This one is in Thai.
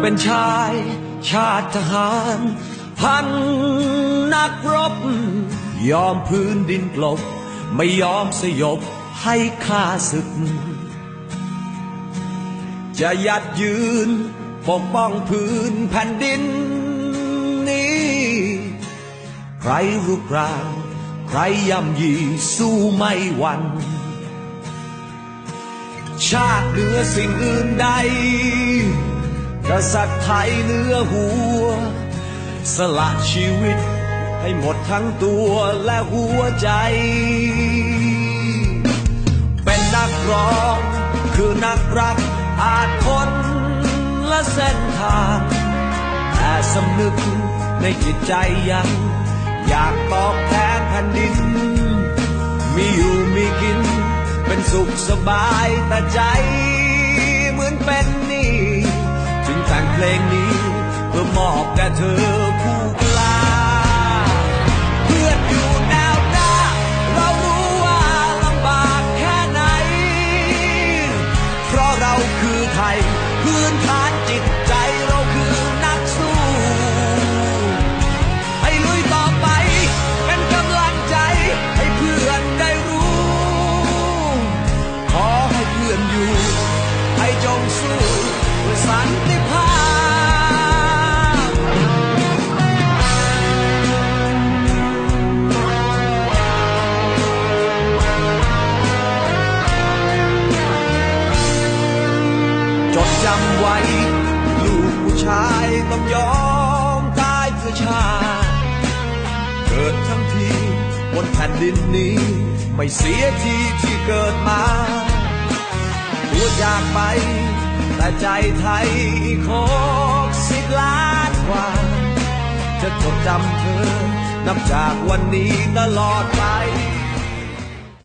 เป็นชาย ชาติทหาร พันนักรบ ยอมพื้นดินกลบ ไม่ยอมสยบให้ข้าศึก จะยัดยืน ปกป้องพื้นแผ่นดินนี้ ใครรุกรานใครย่ำยีสู้ไม่หวันชาติเหนือสิ่งอื่นใด กษัตริย์ไทยเนือหัว สละชีวิตให้หมดทั้งตัวและหัวใจ เป็นนักร้องคือนักรักอาจคนละเส้นทาง แต่สำนึกในจิตใจยัง อยากตอบแทนแผ่นดิน มีอยู่มีกิน เป็นสุขสบายแต่ใจ แต่เธอผู้กล้า เพื่อนอยู่แนวหน้า เรารู้ว่าลำบากแค่ไหน เพราะเราคือไทยพื้นฐานจิตำไว้ ลูกผู้ชายต้องยอมตายเพื่อชาติเกิดทั้งทีบนแผ่นดินนี้ ไม่เสียทีที่เกิดมาตัวอยากไป แต่ใจไทยอีกหกสิบล้านกว่า จะจดจำเธอ นับจากวันนี้ตลอดไป